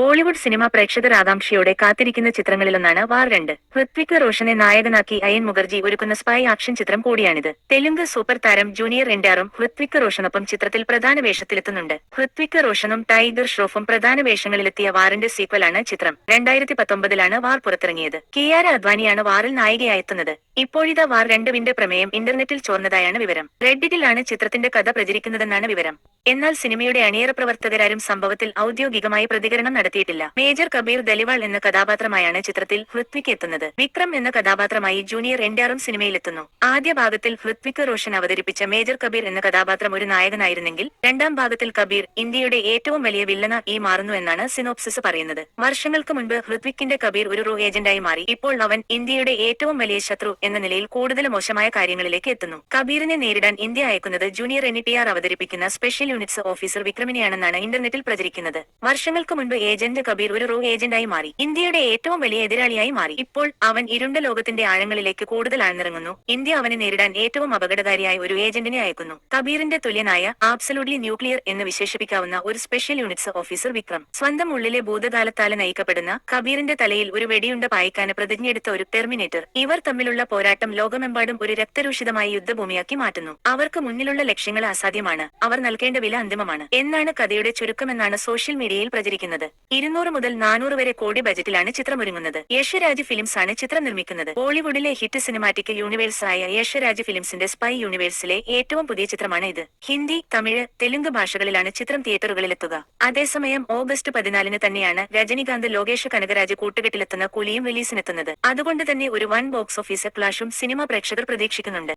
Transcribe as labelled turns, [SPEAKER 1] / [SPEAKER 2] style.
[SPEAKER 1] Bollywood cinema പ്രേക്ഷകർ ആകാംക്ഷയോടെ കാത്തിരിക്കുന്ന ചിത്രങ്ങളിലൊന്നാണ് വാർ രണ്ട്. ഋത്വിക് റോഷനെ നായകനാക്കി അയൻ മുഖർജി ഒരുക്കുന്ന സ്പൈ ആക്ഷൻ ചിത്രം കൂടിയാണിത്. തെലുങ്ക് സൂപ്പർ താരം ജൂനിയർ എൻഡാറും ഋത്വിക് റോഷനൊപ്പം ചിത്രത്തിൽ പ്രധാന വേഷത്തിലെത്തുന്നുണ്ട്. ഋത്വിക് റോഷനും ടൈഗർ ഷ്രോഫും പ്രധാന വേഷങ്ങളിലെത്തിയ വാറിന്റെ സീക്വലാണ് ചിത്രം. രണ്ടായിരത്തി പത്തൊമ്പതിലാണ് വാർ പുറത്തിറങ്ങിയത്. കിയാര അദ്വാനിയാണ് വാറിൽ നായികയായെത്തുന്നത്. ഇപ്പോഴിതാ വാർ രണ്ടുവിന്റെ പ്രമേയം ഇന്റർനെറ്റിൽ ചോർന്നതായാണ് വിവരം. റെഡിറ്റിലാണ് ചിത്രത്തിന്റെ കഥ പ്രചരിക്കുന്നതെന്നാണ് വിവരം. എന്നാൽ സിനിമയുടെ അണിയറ പ്രവർത്തകരാരും സംഭവത്തിൽ ഔദ്യോഗികമായി പ്രതികരണം നടത്തിയിട്ടില്ല മേജർ കബീർ ദലിവാൾ എന്ന കഥാപാത്രമായാണ് ചിത്രത്തിൽ ഹൃത്വിക് എത്തുന്നത്. വിക്രം എന്ന കഥാപാത്രമായി ജൂനിയർ എൻഡാറും സിനിമയിലെത്തുന്നു. ആദ്യ ഭാഗത്തിൽ ഹൃത്വിക് റോഷൻ അവതരിപ്പിച്ച മേജർ കബീർ എന്ന കഥാപാത്രം ഒരു നായകനായിരുന്നെങ്കിൽ രണ്ടാം ഭാഗത്തിൽ കബീർ ഇന്ത്യയുടെ ഏറ്റവും വലിയ വില്ലന ഈ മാറുന്നു എന്നാണ് സിനോപ്സിസ് പറയുന്നത്. വർഷങ്ങൾക്ക് മുൻപ് ഹൃത്വിക്കിന്റെ കബീർ ഒരു റോ ഏജന്റായി മാറി. ഇപ്പോൾ അവൻ ഇന്ത്യയുടെ ഏറ്റവും വലിയ ശത്രു എന്ന നിലയിൽ കൂടുതൽ മോശമായ കാര്യങ്ങളിലേക്ക് എത്തുന്നു. കബീറിനെ നേരിടാൻ ഇന്ത്യ അയക്കുന്നത് ജൂനിയർ എൻ അവതരിപ്പിക്കുന്ന സ്പെഷ്യൽ യൂണിറ്റ്സ് ഓഫീസർ വിക്രമിനെയാണെന്നാണ് ഇന്റർനെറ്റിൽ പ്രചരിക്കുന്നത്. വർഷങ്ങൾക്ക് മുൻപ് ഏജന്റ് കബീർ ഒരു റോ ഏജന്റായി മാറി. ഇന്ത്യയുടെ ഏറ്റവും വലിയ എതിരാളിയായി മാറി. ഇപ്പോൾ അവൻ ഇരുണ്ട ലോകത്തിന്റെ ആഴങ്ങളിലേക്ക് കൂടുതൽ ആഴ്ന്നിറങ്ങുന്നു. ഇന്ത്യ അവനെ നേരിടാൻ ഏറ്റവും അപകടകാരിയായ ഒരു ഏജന്റിനെ അയക്കുന്നു. കബീറിന്റെ തുല്യനായ ആബ്സലൂട്ട്ലി ന്യൂക്ലിയർ എന്ന് വിശേഷിപ്പിക്കാവുന്ന ഒരു സ്പെഷ്യൽ യൂണിറ്റ്സ് ഓഫീസർ വിക്രം. സ്വന്തം ഉള്ളിലെ ഭൂതകാലത്താലെ നയിക്കപ്പെടുന്ന കബീറിന്റെ തലയിൽ ഒരു വെടിയുണ്ട പായിക്കാന് പ്രതിജ്ഞയെടുത്ത ഒരു ടെർമിനേറ്റർ. ഇവർ തമ്മിലുള്ള പോരാട്ടം ലോകമെമ്പാടും ഒരു രക്തരൂഷിതമായ യുദ്ധഭൂമിയാക്കി മാറ്റുന്നു. അവർക്ക് മുന്നിലുള്ള ലക്ഷ്യങ്ങൾ അസാധ്യമാണ്. അവർ നൽകേണ്ട വില അന്തിമമാണ്. എന്നാണ് കഥയുടെ ചുരുക്കമെന്നാണ് സോഷ്യൽ മീഡിയയിൽ പ്രചരിക്കുന്നത്. ഇരുന്നൂറ് മുതൽ നാനൂറ് വരെ കോടി ബജറ്റിലാണ് ചിത്രമൊരുങ്ങുന്നത്. യശരാജ് ഫിലിംസ് ആണ് ചിത്രം നിർമ്മിക്കുന്നത് ബോളിവുഡിലെ ഹിറ്റ് സിനിമാറ്റിക് യൂണിവേഴ്സായ യശരാജ് ഫിലിംസിന്റെ സ്പൈ യൂണിവേഴ്സിലെ ഏറ്റവും പുതിയ ചിത്രമാണ് ഇത്. ഹിന്ദി തമിഴ് തെലുങ്ക് ഭാഷകളിലാണ് ചിത്രം തിയേറ്ററുകളിലെത്തുക. അതേസമയം ഓഗസ്റ്റ് പതിനാലിന് തന്നെയാണ് രജനികാന്ത് ലോകേഷ് കനകരാജ് കൂട്ടുകെട്ടിലെത്തുന്ന കുലിയും റിലീസിനെത്തുന്നത്. അതുകൊണ്ട് തന്നെ ഒരു വൺ ബോക്സ് ഓഫീസ് ക്ലാഷും സിനിമ പ്രേക്ഷകർ പ്രതീക്ഷിക്കുന്നുണ്ട്.